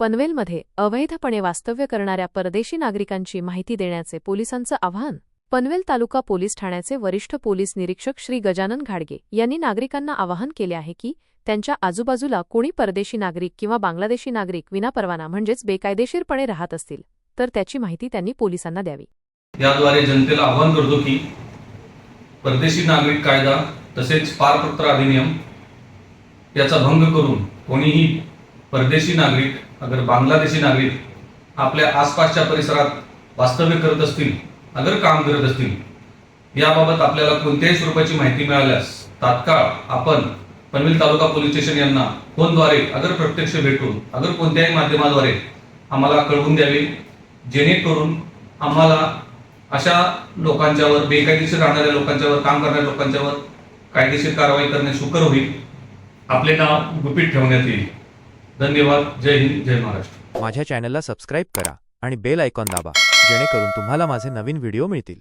पनवेलमध्ये अवैधपणे वास्तव्य करणाऱ्या परदेशी नागरिकांची माहिती देण्याचे पोलिसांचं आवाहन पनवेल तालुका पोलीस ठाण्याचे वरिष्ठ पोलीस निरीक्षक श्री गजानन घाडगे यांनी नागरिकांना आवाहन केले आहे की त्यांच्या आजूबाजूला कोणी परदेशी नागरिक किंवा बांगलादेशी नागरिक विनापरवाना म्हणजेच बेकायदेशीरपणे राहत असतील तर त्याची माहिती त्यांनी पोलिसांना द्यावी. याद्वारे जनतेला आवाहन करतो की परदेशी नागरिक कायदा तसेच पारपत्र अधिनियम याचा भंग करून कोणीही परदेशी नागरिक अगर बांगलादेशी नागरिक आपल्या आसपासच्या परिसरात वास्तव्य करत असतील अगर काम करत असतील याबाबत आपल्याला कोणत्याही स्वरूपाची माहिती मिळाल्यास तात्काळ आपण पनवेल तालुका पोलीस स्टेशन यांना फोनद्वारे अगर प्रत्यक्ष भेटून अगर कोणत्याही माध्यमाद्वारे आम्हाला कळवून द्यावे. जेणेकरून आम्हाला अशा लोकांच्यावर बेकायदेशीर राहणाऱ्या लोकांच्यावर काम करणाऱ्या लोकांच्यावर कायदेशीर कारवाई करणे सुकर होईल. आपले नाव गुपित ठेवण्यात येईल. धन्यवाद. जय हिंद जय महाराष्ट्र. माझ्या चॅनलला सबस्क्राईब करा आणि बेल आयकॉन दाबा जेणेकरून तुम्हाला माझे नवीन व्हिडिओ मिळतील.